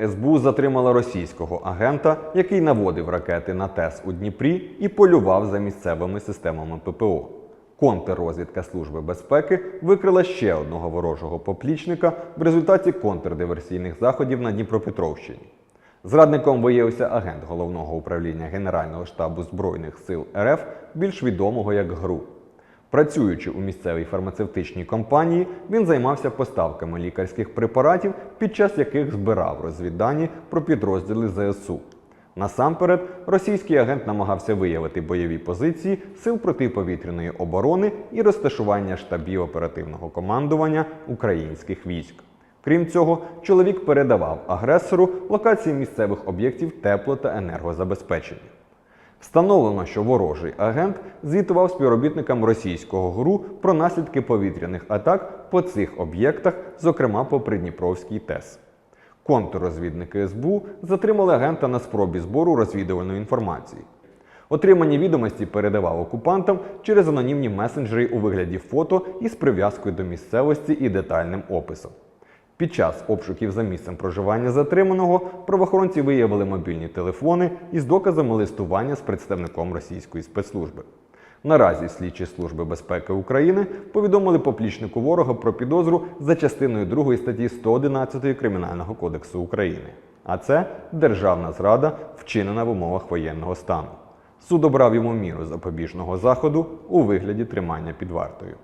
СБУ затримала російського агента, який наводив ракети на ТЕС у Дніпрі і полював за місцевими системами ППО. Контррозвідка Служби безпеки викрила ще одного ворожого поплічника в результаті контрдиверсійних заходів на Дніпропетровщині. Зрадником виявився агент головного управління Генерального штабу Збройних сил РФ, більш відомого як ГРУ. Працюючи у місцевій фармацевтичній компанії, він займався поставками лікарських препаратів, під час яких збирав розвіддані про підрозділи ЗСУ. Насамперед, російський агент намагався виявити бойові позиції сил протиповітряної оборони і розташування штабів оперативного командування українських військ. Крім цього, чоловік передавав агресору локації місцевих об'єктів тепло та енергозабезпечення. Встановлено, що ворожий агент звітував співробітникам російського ГРУ про наслідки повітряних атак по цих об'єктах, зокрема по Придніпровській ТЕС. Контррозвідники СБУ затримали агента на спробі збору розвідувальної інформації. Отримані відомості передавав окупантам через анонімні месенджери у вигляді фото із прив'язкою до місцевості і детальним описом. Під час обшуків за місцем проживання затриманого правоохоронці виявили мобільні телефони із доказами листування з представником російської спецслужби. Наразі слідчі служби безпеки України повідомили поплічнику ворога про підозру за частиною 2 статті 111 Кримінального кодексу України. А це державна зрада, вчинена в умовах воєнного стану. Суд обрав йому міру запобіжного заходу у вигляді тримання під вартою.